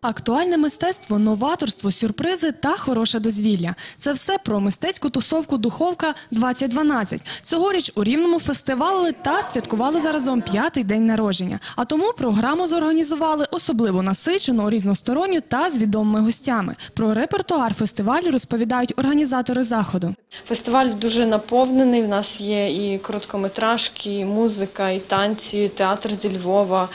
Актуальне мистецтво, новаторство, сюрпризи та хороше дозвілля. Це все про мистецьку тусовку Духовка 2012. Цьогоріч у Рівному фестивали та святкували заразом п'ятий день народження. А тому програму зорганізували особливо насичену, різносторонню та з відомими гостями. Про репертуар фестивалю розповідають організатори заходу. Фестиваль дуже наповнений. В нас є і короткометражки, і музика, і танці, театр зі Львова,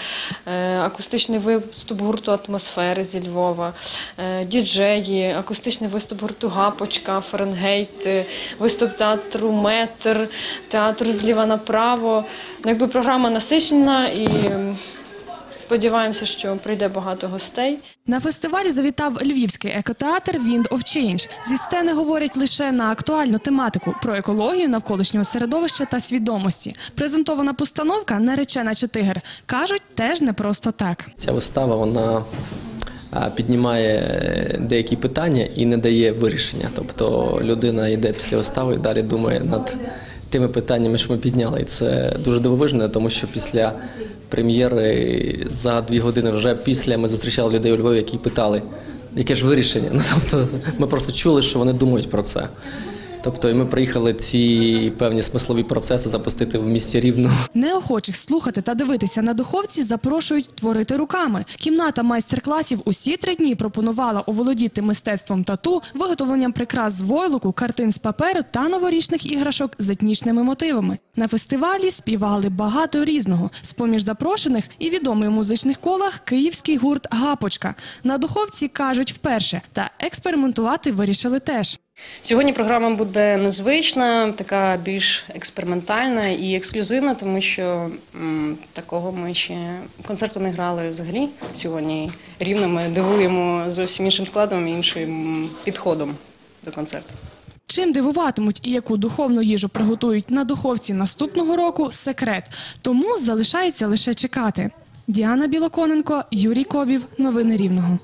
е, акустичний виступ гурту атмосфери зі Львова, е, діджеї, акустичний виступ гурту Гапочка, Фаренгейт, е, виступ театру Метр, театр зліва направо. Ну, якби програма насичена і сподіваємося, що прийде багато гостей. На фестиваль завітав львівський екотеатр Wind of Change. Зі сцени говорять лише на актуальну тематику про екологію навколишнього середовища та свідомості. Презентована постановка Наречена чи тигр кажуть теж не просто так. Ця вистава вона піднімає е, деякі питання і не дає вирішення. Тобто людина йде після вистави і далі думає над тими питаннями, що ми підняли. І це дуже дивовижно, тому що після прем'єри за дві години вже після ми зустрічали людей у Львові, які питали, яке ж вирішення. Ну, тобто ми просто чули, що вони думають про це. Тобто, ми приїхали ці певні смислові процеси запустити в місті Рівно. Неохочих слухати та дивитися на духовці запрошують творити руками. Кімната майстер-класів усі три дні пропонувала оволодіти мистецтвом тату, виготовленням прикрас з войлоку, картин з паперу та новорічних іграшок з етнічними мотивами. На фестивалі співали багато різного. З поміж запрошених і відомий у музичних колах київський гурт Гапочка. На духовці кажуть вперше, та експериментувати вирішили теж. Сьогодні програма буде незвична, така більш експериментальна і ексклюзивна, тому що м, такого ми ще концерту не грали взагалі сьогодні. Рівно ми дивуємо зовсім іншим складом і іншим підходом до концерту. Чим дивуватимуть і яку духовну їжу приготують на духовці наступного року секрет. Тому залишається лише чекати. Діана Білоконенко, Юрій Кобів. Новини Рівного.